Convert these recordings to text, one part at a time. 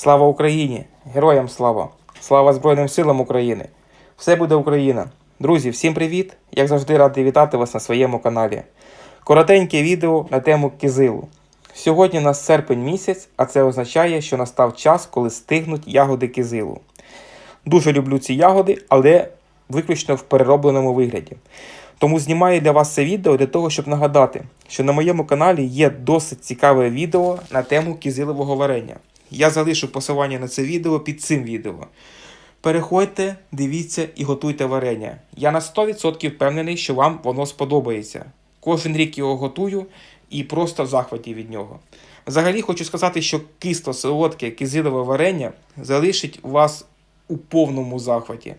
Слава Україні! Героям слава! Слава Збройним силам України! Все буде Україна! Друзі, всім привіт! Як завжди радий вітати вас на своєму каналі. Коротеньке відео на тему кизилу. Сьогодні у нас серпень місяць, а це означає, що настав час, коли стигнуть ягоди кизилу. Дуже люблю ці ягоди, але виключно в переробленому вигляді. Тому знімаю для вас це відео для того, щоб нагадати, що на моєму каналі є досить цікаве відео на тему кізилового варення. Я залишу посилання на це відео під цим відео. Переходьте, дивіться і готуйте варення. Я на 100% впевнений, що вам воно сподобається. Кожен рік його готую і просто в захваті від нього. Взагалі хочу сказати, що кисло солодке кизилове варення залишить вас у повному захваті.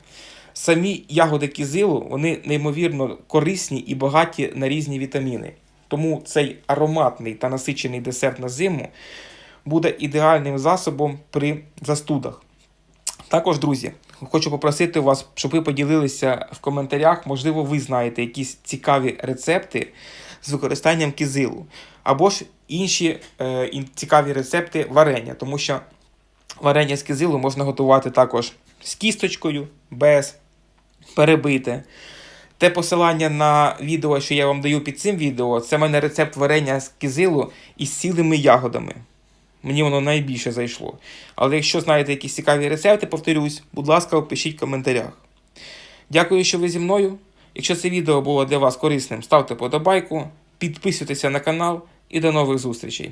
Самі ягоди кизилу вони неймовірно корисні і багаті на різні вітаміни. Тому цей ароматний та насичений десерт на зиму буде ідеальним засобом при застудах. Також, друзі, хочу попросити вас, щоб ви поділилися в коментарях. Можливо, ви знаєте якісь цікаві рецепти з використанням кизилу, або ж інші е, цікаві рецепти варення, тому що варення з кизилу можна готувати також з кісточкою, без перебите. Те посилання на відео, що я вам даю під цим відео, це в мене рецепт варення з кизилу із цілими ягодами. Мені воно найбільше зайшло. Але якщо знаєте якісь цікаві рецепти, повторюсь, будь ласка, пишіть в коментарях. Дякую, що ви зі мною. Якщо це відео було для вас корисним, ставте подобайку, підписуйтеся на канал і до нових зустрічей.